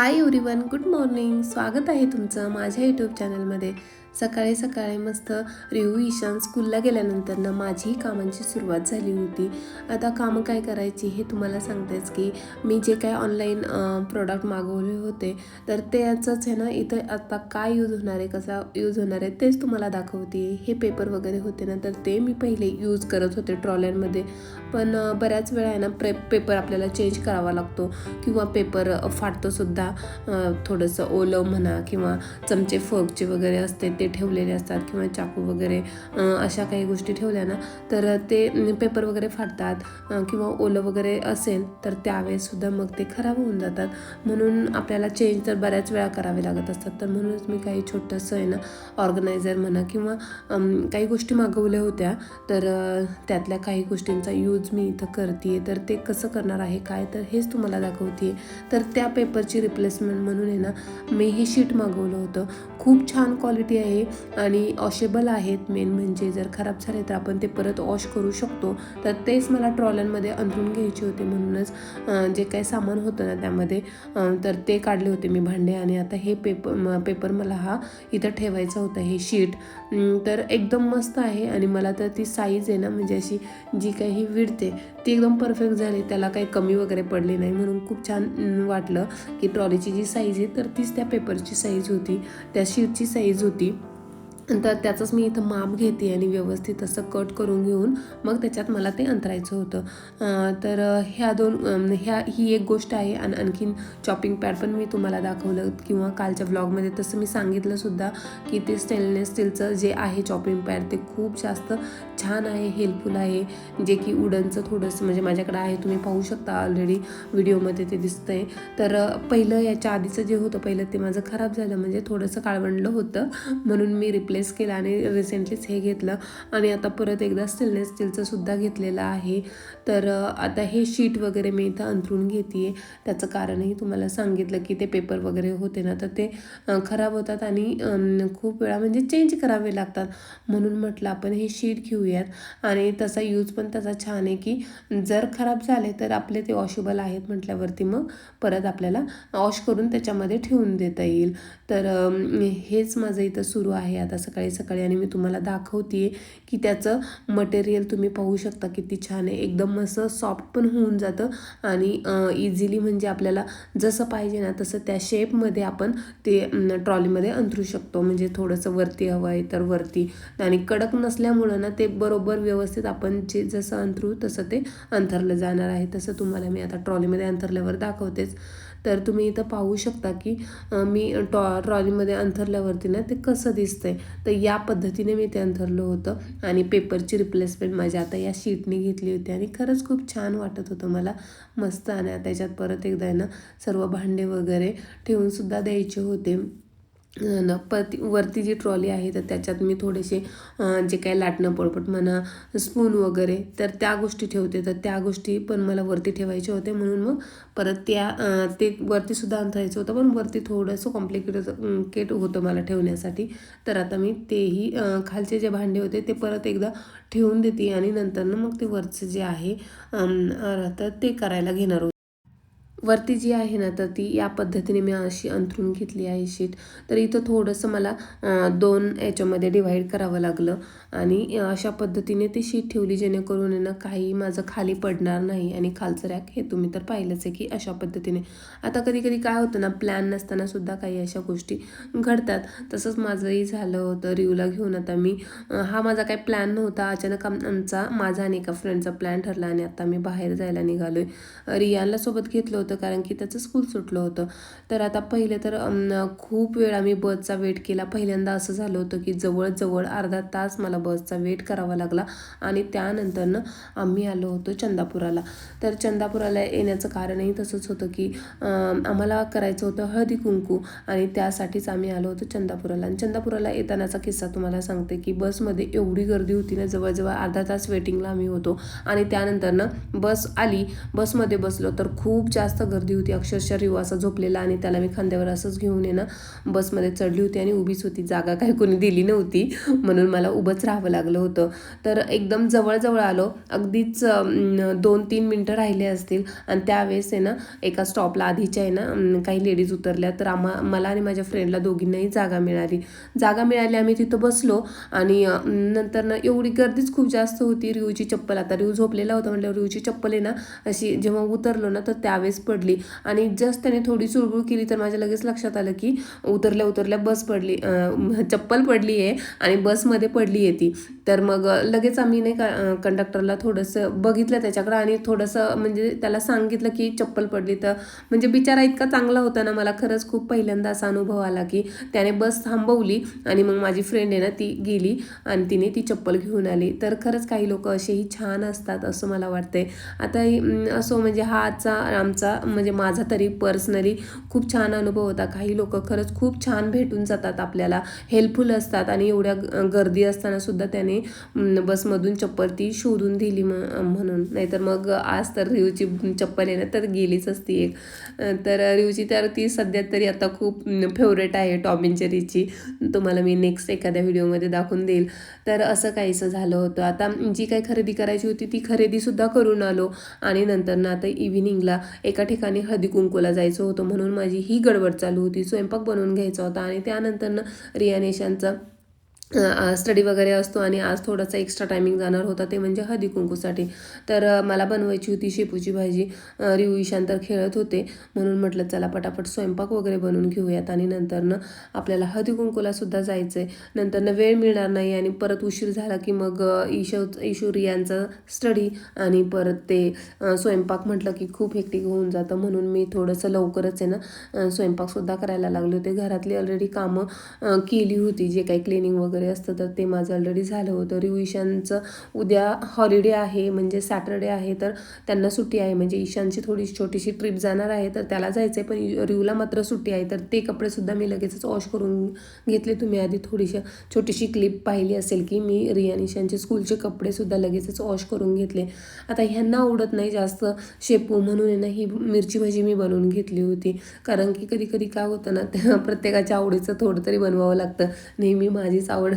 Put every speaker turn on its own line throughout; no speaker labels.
Hi everyone good morning स्वागत आहे तुमचं माझ्या यूट्यूब चॅनलमध्ये सकाळी सकाळी मस्त रिहू ईशान स्कूलला गेल्यानंतर ना माझीही कामांची सुरुवात झाली होती. आता कामं काय करायची हे तुम्हाला सांगतेच की मी जे काय ऑनलाईन प्रोडक्ट मागवले होते तर त्याचंच आहे ना इथं आता काय यूज होणार आहे कसा यूज होणार आहे तेच तुम्हाला दाखवते. हे पेपर वगैरे होते ना तर ते मी पहिले यूज करत होते ट्रॉलरमध्ये पण बऱ्याच वेळा आहे ना प्रे पेपर आपल्याला चेंज करावा लागतो. किंवा पेपर फाटतोसुद्धा थोडंसं ओलं म्हणा किंवा चमचे फोकचे वगैरे असते ते ठेवलेले असतात किंवा चाकू वगैरे अशा काही गोष्टी ठेवल्या ना तर ते पेपर वगैरे फाटतात किंवा ओलं वगैरे असेल तर त्यावेळेससुद्धा मग ते खराब होऊन जातात. म्हणून आपल्याला चेंज तर बऱ्याच वेळा करावे लागत असतात. तर म्हणूनच मी काही छोटंसं आहे ना ऑर्गनायझर म्हणा किंवा काही गोष्टी मागवल्या होत्या तर त्यातल्या काही गोष्टींचा यूज मी इथं करते तर ते कसं करणार आहे काय तर हेच तुम्हाला दाखवते तर त्या पेपरची रिप्लेसमेंट म्हणून आहे ना मी हे शीट मागवलं होतं. खूप छान क्वालिटी आहे. आणि ऑशेबल आहेत. मेन म्हणजे जर खराब झाले तर आपण ते परत वॉश करू शकतो. तर तेच मला ट्रॉलरमध्ये अंथरून घ्यायचे होते म्हणूनच जे काही सामान होतं ना त्यामध्ये तर ते काढले होते मी भांडे आणि आता हे पेपर पेपर मला हा इथं ठेवायचा होता हे शीट तर एकदम मस्त आहे आणि मला तर ती साईज आहे ना म्हणजे अशी जी काही विडते ती एकदम परफेक्ट झाली. त्याला काही कमी वगैरे पडली नाही म्हणून खूप छान वाटलं की ट्रॉलीची जी साईज आहे तर तीच त्या पेपरची साईज होती त्या शीटची साईज होती. तर त्याचंच मी इथं माप घेते आणि व्यवस्थित असं कट करून घेऊन मग त्याच्यात मला ते अंतरायचं होतं. तर ह्या दोन ह्या ही एक गोष्ट आहे आणि आणखीन चॉपिंग पॅड पण मी तुम्हाला दाखवलं किंवा कालच्या ब्लॉगमध्ये तसं मी सांगितलंसुद्धा की ते स्टेनलेस स्टीलचं जे आहे चॉपिंग पॅड ते खूप जास्त छान आहे हेल्पफुल आहे जे की उडनचं थोडंसं म्हणजे माझ्याकडे आहे तुम्ही पाहू शकता ऑलरेडी व्हिडिओमध्ये ते दिसतं आहे तर पहिलं याच्या आधीचं जे होतं पहिलं ते माझं खराब झालं म्हणजे थोडंसं काळवंडलं होतं. म्हणून मी रिप्लेस केलं आणि रिसेंटलीच हे घेतलं. आणि आता परत एकदा स्टेनलेस स्टीलचं सुद्धा घेतलेलं आहे. तर आता हे शीट वगैरे मी इथं अंथरून घेते त्याचं कारणही तुम्हाला सांगितलं की ते पेपर वगैरे होते ना तर ते खराब होतात आणि खूप वेळा म्हणजे चेंज करावे लागतात. म्हणून म्हटलं आपण हे शीट घेऊयात. आणि तसा यूज पण त्याचा छान आहे की जर खराब झाले तर आपले ते वॉशेबल आहेत म्हटल्यावरती मग परत आपल्याला वॉश करून त्याच्यामध्ये ठेवून देता येईल. तर हेच माझं इथं सुरू आहे आता सकाळी सकाळी आणि मी तुम्हाला दाखवते की त्याचं मटेरियल तुम्ही पाहू शकता किती छान आहे. एकदम असं सॉफ्ट पण होऊन जातं आणि इझिली म्हणजे आपल्याला जसं पाहिजे ना तसं त्या शेपमध्ये आपण ते ट्रॉलीमध्ये अंथरू शकतो. म्हणजे थोडंसं वरती हवं आहे तर वरती. आणि कडक नसल्यामुळं ना ते बरोबर व्यवस्थित आपण जे जसं अंथरू तसं ते अंथरलं जाणार आहे. तसं तुम्हाला मी आता ट्रॉलीमध्ये अंथरल्यावर दाखवतेच. तर तुम्ही इथं पाहू शकता की मी टॉ ट्रॉलीमध्ये अंथरल्यावरती ना ते कसं दिसतंय. तर या पद्धतीने मी ते अंथरलं होतं आणि पेपरची रिप्लेसमेंट माझ्या आता या शीटने घेतली होती आणि खरंच खूप छान वाटत होतं मला. मस्त आणि त्याच्यात परत एकदा आहे ना सर्व भांडे वगैरे ठेवूनसुद्धा द्यायचे होते. न पती वरती जी ट्रॉली आहे तर त्याच्यात मी थोडेसे जे काही लाटणं पळपट म्हणा स्पून वगैरे तर त्या गोष्टी ठेवते. तर त्या गोष्टी पण मला वरती ठेवायच्या होत्या. म्हणून मग परत त्या ते वरतीसुद्धा अंथरायचं होतं पण वरती थोडंसं कॉम्प्लिकेट केट होतं मला ठेवण्यासाठी. तर आता मी तेही खालचे जे भांडे होते ते परत एकदा ठेवून देते आणि नंतरनं मग ते वरचं जे आहे राहतं तर ते करायला घेणार होते. वरती जी आहे ना तर ती या पद्धतीने मी अशी अंथरून घेतली आहे शीट. तर इथं थोडंसं मला दोन याच्यामध्ये डिव्हाइड करावं लागलं. आणि अशा पद्धतीने ती शीट ठेवली जेणेकरून आहे ना काही माझं खाली पडणार नाही आणि खालचं रॅक हे तुम्ही तर पाहिलंच आहे की अशा पद्धतीने. आता कधी कधी काय होतं ना प्लॅन नसतानासुद्धा काही अशा गोष्टी घडतात. तसंच माझंही झालं होतं रिवला घेऊन आता मी हा माझा काही प्लॅन नव्हता. अचानक आमचा माझा आणि एका फ्रेंडचा प्लॅन ठरला आणि आता मी बाहेर जायला निघालो आहे रियानला सोबत घेतलं होतं. कारण की त्याचं स्कूल सुटलं होतं. तर आता पहिले तर खूप वेळा आम्ही बसचा वेट केला. पहिल्यांदा असं झालं होतं की जवळजवळ अर्धा तास मला बसचा वेट करावा लागला. आणि त्यानंतरनं आम्ही आलो होतो चंदापुराला. तर चंदापुराला येण्याचं कारणही तसंच होतं की आम्हाला करायचं होतं हळदी कुंकू आणि त्यासाठीच आम्ही आलो होतो चंदापुराला. आणि चंदापुराला येतानाचा किस्सा तुम्हाला सांगते की बसमध्ये एवढी गर्दी होती ना जवळजवळ अर्धा तास वेटिंगला आम्ही होतो. आणि त्यानंतरनं बस आली. बसमध्ये बसलो तर खूप जास्त जास्त गर्दी होती. अक्षरशः रिव असा झोपलेला आणि त्याला मी खांद्यावर असंच घेऊन आहे ना बसमध्ये चढली होती आणि उभीच होती. जागा काही कोणी दिली नव्हती. म्हणून मला उभंच राहावं लागलं होतं. तर एकदम जवळजवळ आलो. अगदीच दोन तीन मिनटं राहिले असतील. आणि त्यावेळेस आहे ना एका स्टॉपला आधीच्या आहे ना काही लेडीज उतरल्या. तर आम्हा मला आणि माझ्या फ्रेंडला दोघींनाही जागा मिळाली. जागा मिळाली आम्ही तिथं बसलो. आणि नंतर ना एवढी गर्दीच खूप जास्त होती. रिऊची चप्पल. आता रिऊ झोपलेला होता म्हटलं रिऊची चप्पल आहे ना अशी जेव्हा उतरलो ना तर त्यावेळेस पडली. आणि जस्ट त्याने थोडी चुळबुळ केली तर माझ्या लगेच लक्षात आलं की उतरल्या उतरल्या बस पडली चप्पल पडली आहे आणि बसमध्ये पडली आहे ती. तर मग लगेच आम्ही नाही का कंडक्टरला थोडंसं बघितलं त्याच्याकडं आणि थोडंसं म्हणजे त्याला सांगितलं की चप्पल पडली तर म्हणजे बिचारा इतका चांगला होता ना मला खरंच खूप पहिल्यांदा असा अनुभव आला की त्याने बस थांबवली आणि मग माझी फ्रेंड आहे ना ती गेली आणि तिने ती चप्पल घेऊन आली. तर खरंच काही लोक असेही छान असतात असं मला वाटतंय. आता असो म्हणजे हा आजचा आमचा म्हणजे माझा तरी पर्सनली खूप छान अनुभव होता. काही लोक खरंच खूप छान भेटून जातात आपल्याला. हेल्पफुल असतात आणि एवढ्या गर्दी असताना सुद्धा त्याने बसमधून चप्पल ती शोधून दिली म- म्हणून. नाहीतर मग आज तर रिवची चप्पल आहे ना तर गेलीच असती एक. तर रिवची तर ती सध्या तरी आता खूप फेवरेट आहे टॉम अँड जेरीची तुम्हाला मी नेक्स्ट एखाद्या व्हिडिओमध्ये दाखवून देईल. तर असं काहीसं झालं होतं. आता जी काही खरेदी करायची होती ती खरेदीसुद्धा करून आलो. आणि नंतर ना आता इव्हिनिंगला एका ठिकाणी हळदी कुंकूला जायचं होतं म्हणून माझी ही गडबड चालू होती. स्वयंपाक बनवून घ्यायचा होता आणि त्यानंतरनं रियानेशांचा स्टडी वगैरे असतो आणि आज थोडासा एक्स्ट्रा टायमिंग जाणार होता ते म्हणजे हळदी कुंकूसाठी. तर मला बनवायची होती शेपूची भाजी. रिव रिऊ ईशान तर खेळत होते. म्हणून म्हटलं चला पटापट स्वयंपाक वगैरे बनवून घेऊयात. आणि नंतरनं आपल्याला हळदी कुंकूला सुद्धा जायचं आहे नंतरनं वेळ मिळणार नाही आणि परत उशीर झाला की मग ईशव ईशू रियांचा स्टडी आणि परत ते स्वयंपाक म्हटलं की खूप हेक्टिक होऊन जातं. म्हणून मी थोडंसं लवकरच आहे ना स्वयंपाकसुद्धा करायला लागले होते. घरातली ऑलरेडी कामं केली होती. जे काही क्लिनिंग वगैरे असतं तर ते माझं ऑलरेडी झालं होतं. रिव ईशानचं उद्या हॉलिडे आहे म्हणजे सॅटरडे आहे तर त्यांना सुट्टी आहे. म्हणजे ईशानची थोडी छोटीशी ट्रिप जाणार आहे तर त्याला जायचं आहे पण रिवला मात्र सुट्टी आहे. तर ते कपडेसुद्धा मी लगेचच वॉश करून घेतले. तुम्ही आधी थोडीशी छोटीशी क्लिप पाहिली असेल की मी रियान ईशानचे स्कूलचे कपडेसुद्धा लगेचच वॉश करून घेतले. आता ह्यांना आवडत नाही जास्त शेपू म्हणून ना ही मिरची भाजी मी बनवून घेतली होती. कारण की कधी कधी काय होतं ना त्या प्रत्येकाच्या आवडीचं थोडं तरी बनवावं लागतं. नेहमी माझीच आवड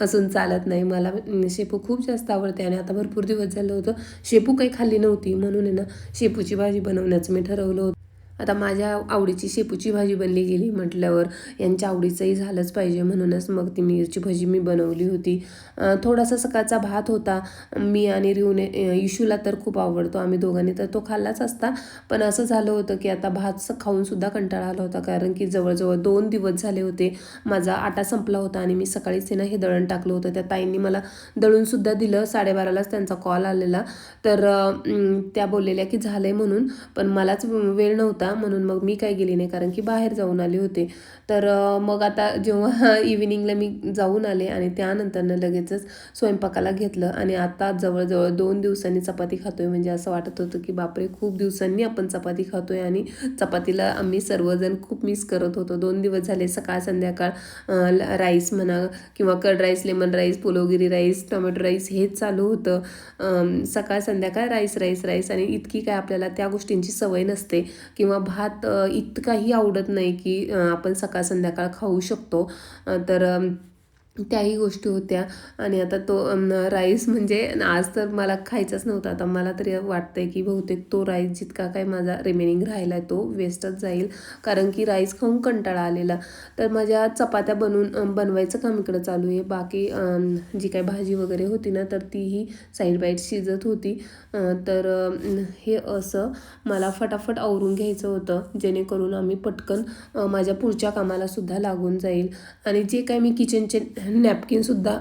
असून चालत नाही. मला शेपू खूप जास्त आवडते आणि आता भरपूर दिवस झालं होतं शेपू काही खाल्ली नव्हती. म्हणून आहे ना शेपूची भाजी बनवण्याचं मी ठरवलं होतं. आता माझ्या आवडीची शेपूची भाजी बनली गेली म्हटल्यावर यांच्या आवडीचंही झालंच पाहिजे. म्हणूनच मग ती मिरची भजी मी बनवली होती. थोडासा सकाळचा भात होता. मी आणि रिवने इशूला तर खूप आवडतो. आम्ही दोघांनी तर तो खाल्लाच असता. पण असं झालं होतं की आता भात खाऊनसुद्धा कंटाळा आला होता. कारण की जवळजवळ दोन दिवस झाले होते. माझा आटा संपला होता आणि मी सकाळीच आहे ना हे दळण टाकलं होतं. त्या ताईंनी मला दळूनसुद्धा दिलं. साडेबारालाच त्यांचा कॉल आलेला. तर त्या बोललेल्या की झालं आहे म्हणून. पण मलाच वेळ नव्हता. म्हणून मग मी काय गेली नाही कारण की बाहेर जाऊन आले होते. तर मग आता जेव्हा इव्हिनिंगला मी जाऊन आले आणि त्यानंतरनं लगेचच स्वयंपाकाला घेतलं आणि आता जवळजवळ दोन दिवसांनी चपाती खातोय. म्हणजे असं वाटत होतं की बापरे खूप दिवसांनी आपण चपाती खातोय आणि चपातीला आम्ही सर्वजण खूप मिस करत होतो. दोन दिवस झाले सकाळ संध्याकाळ राईस म्हणा किंवा कर्ड राईस लेमन राईस पुलोगिरी राईस टोमॅटो राईस हेच चालू होतं. सकाळ संध्याकाळ राईस राईस राईस आणि इतकी काय आपल्याला त्या गोष्टींची सवय नसते. किंवा भात इतकाही आवडत नाही की आपण सकाळ संध्याकाळ खाऊ शकतो. तर त्याही गोष्टी होत्या. आणि आता तो राईस म्हणजे आज तर मला खायचाच नव्हता. आता मला तरी वाटतंय की बहुतेक तो राईस जितका काय माझा रिमेनिंग राहिला आहे तो वेस्टच जाईल. कारण की राईस खाऊन कंटाळा आलेला. तर माझ्या चपात्या बनवून बनवायचं काम इकडं चालू आहे. बाकी जी काय भाजी वगैरे होती ना तर तीही साईड बाईट शिजत होती. तर हे असं मला फटाफट आवरून घ्यायचं होतं. जेणेकरून आम्ही पटकन माझ्या पुढच्या कामालासुद्धा लागून जाईल. आणि जे काय मी किचनचे नॅपकिनसुद्धा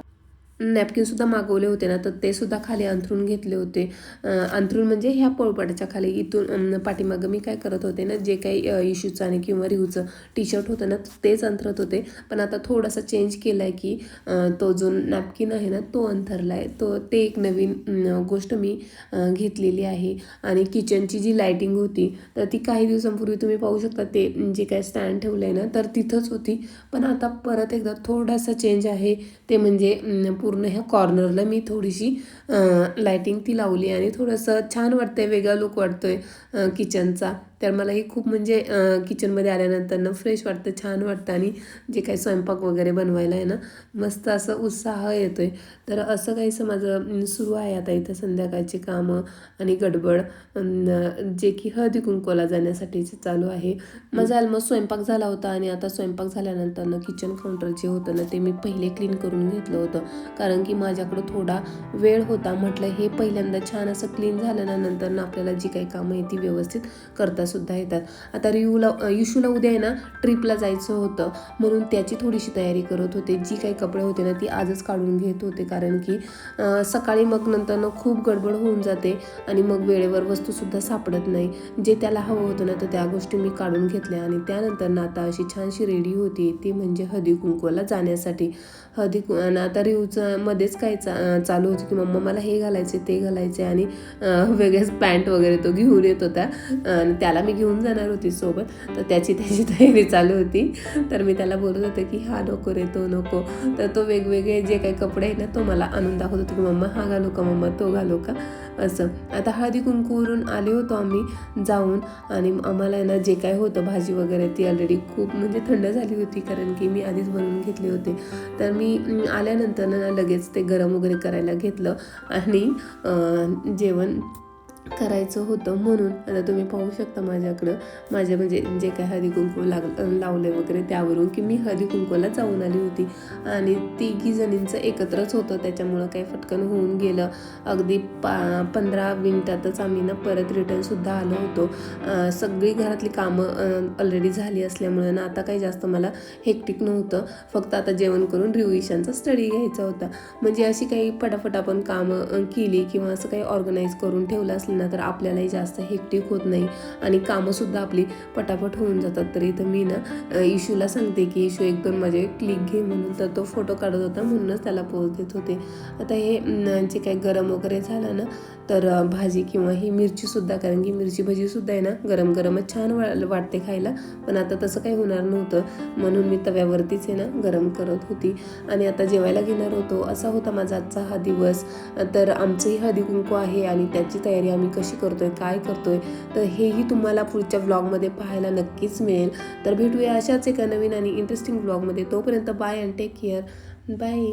नॅपकिनसुद्धा मागवले होते ना तर ते सुद्धा खाली अंथरून घेतले होते. अंथरून म्हणजे ह्या पोळपाटाच्या खाली इथून पाठीमागं मी काय करत होते ना जे काही इशूचं आणि किंवा रिहूचं टी शर्ट होतं ना तेच अंथरत होते. पण आता थोडासा चेंज केला आहे की तो जो नॅपकिन आहे ना तो अंथरला आहे तो ते एक नवीन गोष्ट मी घेतलेली आहे. आणि किचनची जी लायटिंग होती तर ती काही दिवसांपूर्वी तुम्ही पाहू शकता ते जे काय स्टँड ठेवलं आहे ना तर तिथंच होती. पण आता परत एकदा थोडासा चेंज आहे. ते म्हणजे पूर्ण ह्या कॉर्नरला मी थोडीशी लायटिंग ती लावली आणि थोडंसं छान वाटतंय वेगळा लुक वाटतोय आहे किचनचा तर मलाही खूप म्हणजे किचनमध्ये आल्यानंतर ना फ्रेश वाटतं छान वाटतं आणि जे काही स्वयंपाक वगैरे बनवायला आहे ना मस्त असं उत्साह येतो आहे तर असं काहीसं माझं सुरू आहे आता इथं संध्याकाळची कामं आणि गडबड. जे की हळदी कुंकोला जाण्यासाठीचे चालू आहे. माझा ऑलमोस्ट स्वयंपाक झाला होता आणि आता स्वयंपाक झाल्यानंतर ना किचन काउंटर जे होतं ना ते मी पहिले क्लीन करून घेतलं होतं. कारण की माझ्याकडं थोडा वेळ होता म्हटलं हे पहिल्यांदा छान असं क्लीन झाल्यानंतर ना आपल्याला जी काही कामं आहे ती व्यवस्थित करता सुद्धा येतात. आता रियूला अं, युशूला उद्या आहे ना ट्रिपला जायचं होतं. म्हणून त्याची थोडीशी तयारी करत होते. जी काही कपडे होते ना ती आजच काढून घेत होते. कारण की सकाळी मग नंतर ना खूप गडबड होऊन जाते आणि मग वेळेवर वस्तूसुद्धा सापडत नाही. जे त्याला हवं होतं ना तर त्या गोष्टी मी काढून घेतल्या. आणि त्यानंतर ना आता अशी छानशी रेडी होती. ती म्हणजे हळदी कुंकवाला जाण्यासाठी. हळदी कु आणि आता रियूचं मध्येच काय चा चालू होतं की मम्मा मला हे घालायचे ते घालायचे आणि वेगळेच पॅन्ट वगैरे तो घेऊन येत होता. आणि त्याला मी घेऊन जाणार होती सोबत. तर त्याची त्याची तयारी चालू होती. तर मी त्याला बोलत होते की हा नको रे तो नको. तर तो वेगवेगळे जे काही कपडे आहे ना तो मला आणून दाखवत होतो की मम्मा हा घालू का? मम्मा तो घालू का? असं. आता हळदी कुंकूवरून आले होतो आम्ही जाऊन. आणि आम्हाला ना जे काय होतं भाजी वगैरे ती ऑलरेडी खूप म्हणजे थंड झाली होती. कारण की मी आधीच बनवून घेतले होते. तर मी आल्यानंतर ना लगेच ते गरम वगैरे करायला घेतलं. आणि जेवण करायचं होतं म्हणून. आता तुम्ही पाहू शकता माझ्याकडं. माझ्या म्हणजे जे काय हळदी कुंकू लाग लावले वगैरे त्यावरून की मी हळदी कुंकूला जाऊन आली होती. आणि तिघी जणींचं एकत्रच होतं. त्याच्यामुळं काही फटकन होऊन गेलं. अगदी पा पंधरा मिनटातच आम्ही ना परत रिटर्नसुद्धा आलो होतो. सगळी घरातली कामं ऑलरेडी झाली असल्यामुळं ना आता काही जास्त मला हेक्टिक नव्हतं. फक्त आता जेवण करून रिव्हिशनचा स्टडी घ्यायचा होता. म्हणजे अशी काही पटापट आपण कामं केली किंवा असं काही ऑर्गनाईज करून ठेवलं असलं ना तर आपल्यालाही जास्त हेक्टिक होत नाही. आणि कामंसुद्धा आपली पटापट होऊन जातात. तर इथं मी ना इशूला सांगते की इशू एक दोन माझे क्लिक घे म्हणून. तर तो फोटो काढत होता. म्हणूनच त्याला पोच देत होते. आता हे जे काही गरम वगैरे झालं ना तर भाजी किंवा ही मिरचीसुद्धा कारण की मिरची भजीसुद्धा आहे ना गरम गरमच छान वा वाटते खायला. पण आता तसं काही होणार नव्हतं. म्हणून मी तव्यावरतीच आहे ना गरम करत होती. आणि आता जेवायला घेणार होतो. असा होता माझा आजचा हा दिवस. तर आमचंही हळदी कुंकू आहे आणि त्याची तयारी आम्ही कशी करतोय काय करतोय तर हेही तुम्हाला पुढच्या व्लॉगमध्ये पाहायला नक्कीच मिळेल. तर भेटूया अशाच एका नवीन आणि इंटरेस्टिंग ब्लॉगमध्ये तोपर्यंत bye and take care bye